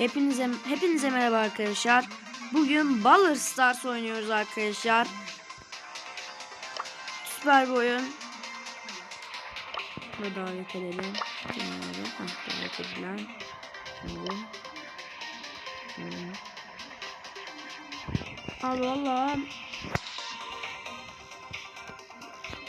Hepinize hepinize merhaba arkadaşlar. Bugün Baller Stars oynuyoruz arkadaşlar. Süper bir oyun. Ve davet edelim. Bunları hah, davet edilen. Şimdi. Allah Allah.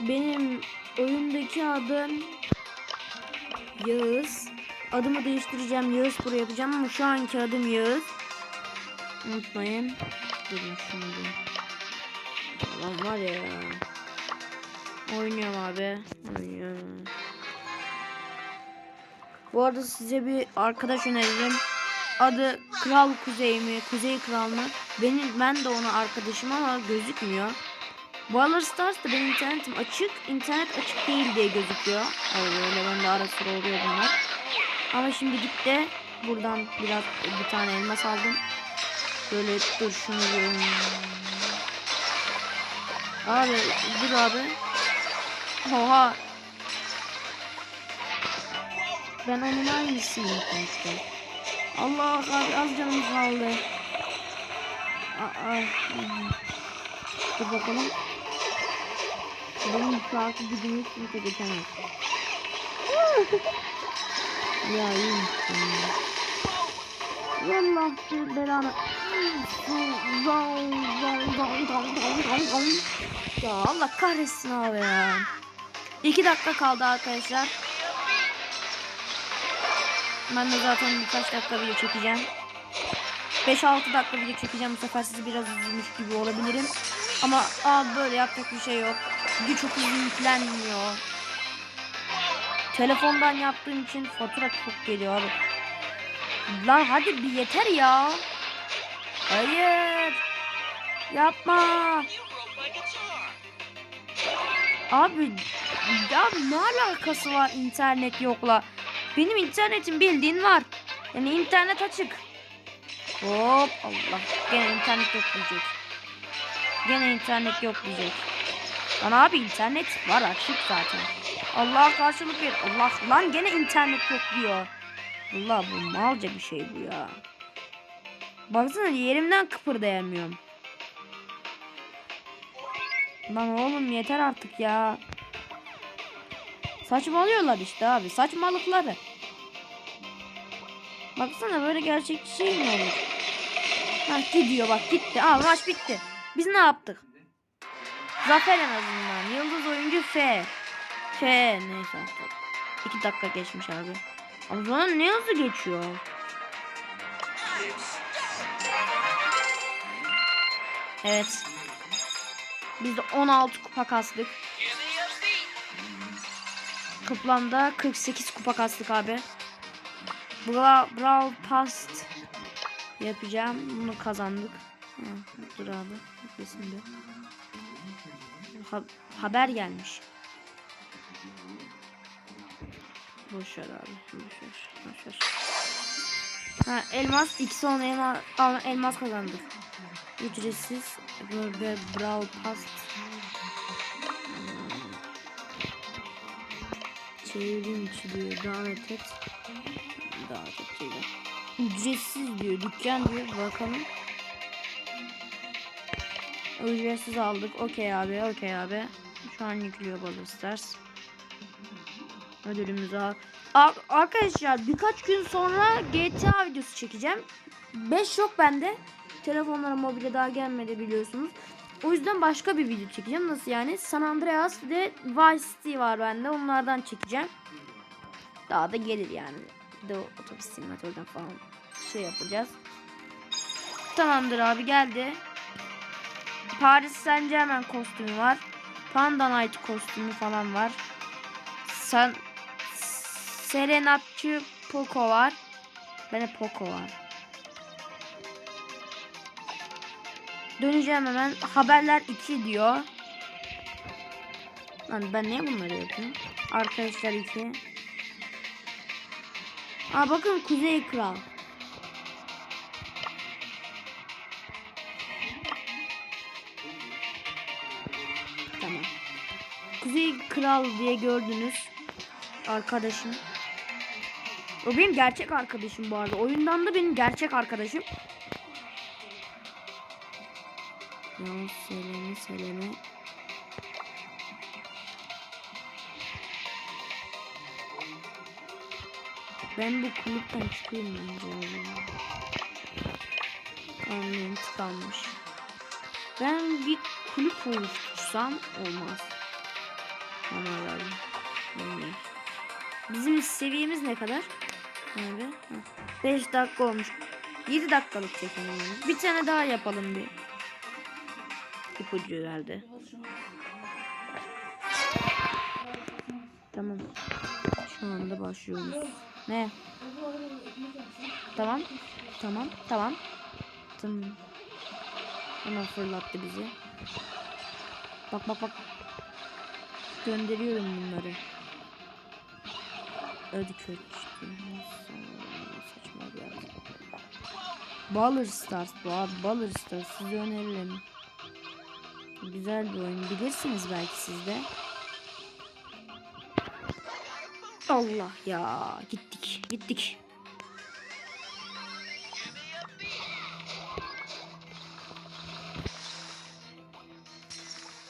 Benim oyundaki adım Yağız. Adımı değiştireceğim. Yağız Pro yapacağım ama şu anki adım Yağız. Unutmayın. Durun şimdi. Lan var ya. Oynuyorum abi. Oynuyorum. Bu arada size bir arkadaş öneririm. Adı Kral Kuzey mi? Kuzey Kral mı? Benim ben de ona arkadaşım ama gözükmüyor. Baller Stars da benim internetim açık. internet açık değil diye gözüküyor. Öyle öyle ben de ara sıra oluyor bunlar. Ama şimdi gitti. Buradan biraz bir tane elmas aldım. Böyle dur şunu bir- Abi dur abi. Oha. Ben onun aynısıyım sonuçta. Allah abi az canımız kaldı. Aa, dur bakalım. Benim farklı gücümü kimse geçemez. Ya iyi misin ya? Yallah bir belanı. Ya Allah kahretsin abi ya. İki dakika kaldı arkadaşlar. Ben de zaten birkaç dakika video çekeceğim. 5-6 dakika video çekeceğim. Bu sefer sizi biraz üzülmüş gibi olabilirim. Ama abi böyle yapacak bir şey yok. Video çok hızlı yüklenmiyor. Telefondan yaptığım için fatura çok geliyor abi. Lan hadi bir yeter ya. Hayır. Yapma. Abi ya ne alakası var internet yokla? Benim internetim bildiğin var. Yani internet açık. Hop Allah. Gene internet yok diyecek. Gene internet yok diyecek. Lan abi internet var açık zaten. Allah karşılık ver. Allah lan gene internet yok diyor. Allah bu malca bir şey bu ya. Baksana yerimden kıpırdayamıyorum. Lan oğlum yeter artık ya. Saçmalıyorlar işte abi. Saçmalıkları. Baksana böyle gerçek şey mi olur? Ha gidiyor bak gitti. Aa maç bitti. Biz ne yaptık? Zafer en azından. Yıldız oyuncu F. F neyse artık. İki dakika geçmiş abi. Ama zaman ne hızlı geçiyor. Evet. Biz de 16 kupa kastık. Toplamda 48 kupa kastık abi. Bra Brawl Pass yapacağım. Bunu kazandık. Dur abi. Ha haber gelmiş. Boş ver abi. Boş ver. Boş ver. Ha elmas x 10 elmas, elmas kazandık. Ücretsiz böyle Brawl Pass Çevrim içi diyor. Davet et. Davet et diyor. Ücretsiz diyor. Dükkan diyor. Bakalım. Ücretsiz aldık. Okey abi. Okey abi. Şu an yüklüyor Baller Stars. Ödülümüzü al. Ar- Arkadaşlar birkaç gün sonra GTA videosu çekeceğim. 5 yok bende. Telefonlara mobile daha gelmedi biliyorsunuz. O yüzden başka bir video çekeceğim. Nasıl yani? San Andreas ve Vice City var bende. Onlardan çekeceğim. Daha da gelir yani. De otobüs simülatörden falan şey yapacağız. Tamamdır abi geldi. Paris Saint Germain kostümü var. Panda Knight kostümü falan var. Sen Serenatçı Poco var. Bende Poco var. Döneceğim hemen. Haberler 2 diyor. Lan ben niye bunları yapıyorum? Arkadaşlar 2. Aa bakın Kuzey Kral. Kuzey Kral diye gördünüz. Arkadaşım. O benim gerçek arkadaşım bu arada. Oyundan da benim gerçek arkadaşım. Ya seleme seleme. Ben bu kulüpten çıkayım bence. Anlayın tıkanmış. Ben bir kulüp oluştursam olmaz. Ama lazım. Bizim seviyemiz ne kadar? Abi. 5 dakika olmuş. 7 dakikalık yani. Bir tane daha yapalım bir. İpucu verdi. Tamam. Şu anda başlıyoruz. Ne? Tamam. Tamam. Tamam. Tamam. Hemen fırlattı bizi. Bak bak bak. Gönderiyorum bunları. Ödü kötü. Saçma yer. Baller Stars bu abi. Baller Stars size öneririm. Güzel bir oyun. Bilirsiniz belki siz de. Allah ya. Gittik. Gittik.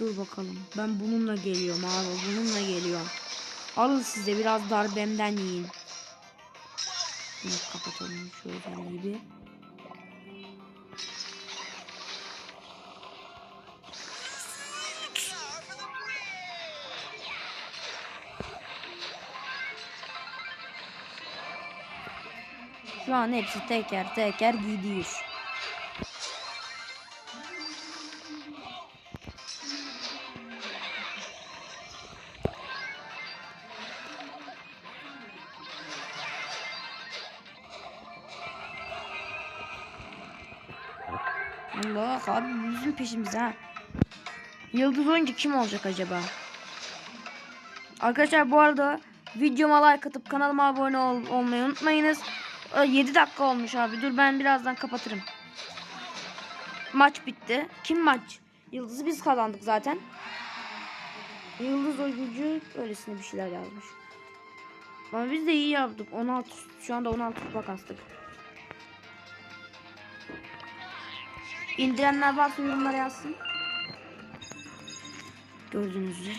Dur bakalım. Ben bununla geliyorum abi. Bununla geliyorum. Alın size biraz darbemden yiyin. Bunu kapatalım şu özelliği bir. Şu an hepsi teker teker gidiyor. Allah abi bizim peşimize ha. Yıldız oyuncu kim olacak acaba? Arkadaşlar bu arada videoma like atıp kanalıma abone ol olmayı unutmayınız. Aa, 7 dakika olmuş abi. Dur ben birazdan kapatırım. Maç bitti. Kim maç? Yıldız'ı biz kazandık zaten. Yıldız oyuncu öylesine bir şeyler yazmış. Ama biz de iyi yaptık. 16 şu anda 16 kupa kastık. İndirenler varsa yorumlara yazsın. Gördüğünüz üzere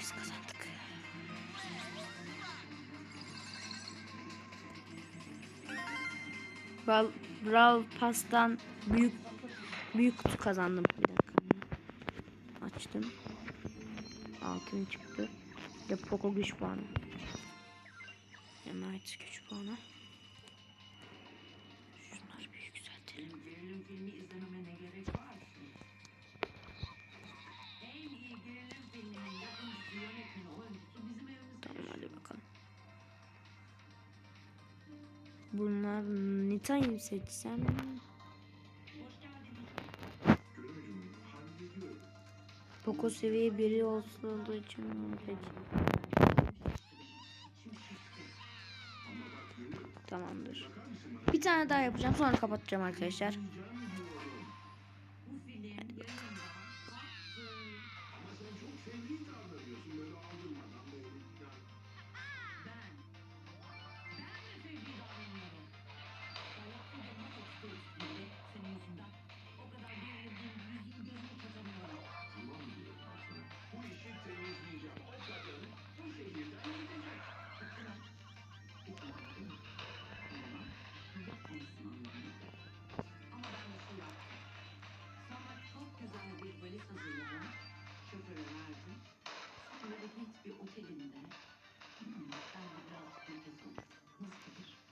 biz kazandık. Bal, Brawl Pass'tan büyük büyük kutu kazandım. Bir dakika. Açtım. Altın çıktı. Ve Poco güç puanı. Emanet güç puanı. Bunlar Nita'yı seçsem Poco seviye biri olsun olduğu için. Tamamdır. Bir tane daha yapacağım sonra kapatacağım arkadaşlar.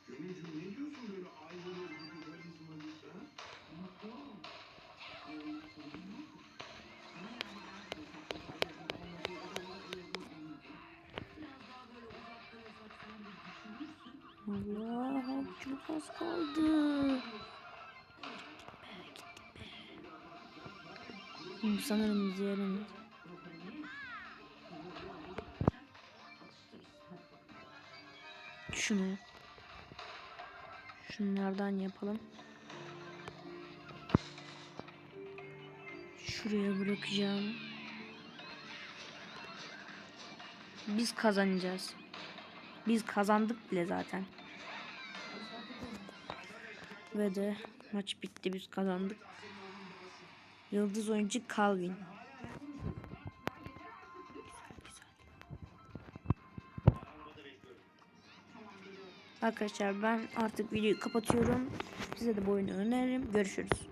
Gönülcüm ne diyorsun böyle ayvalık gibi valiz valiz ha? Allah çok az kaldı. Hı, Sanırım izleyelim. Şunu. Şunlardan yapalım. Şuraya bırakacağım. Biz kazanacağız. Biz kazandık bile zaten. Ve de maç bitti biz kazandık. Yıldız oyuncu Calvin. Arkadaşlar ben artık videoyu kapatıyorum. Size de bu oyunu öneririm. Görüşürüz.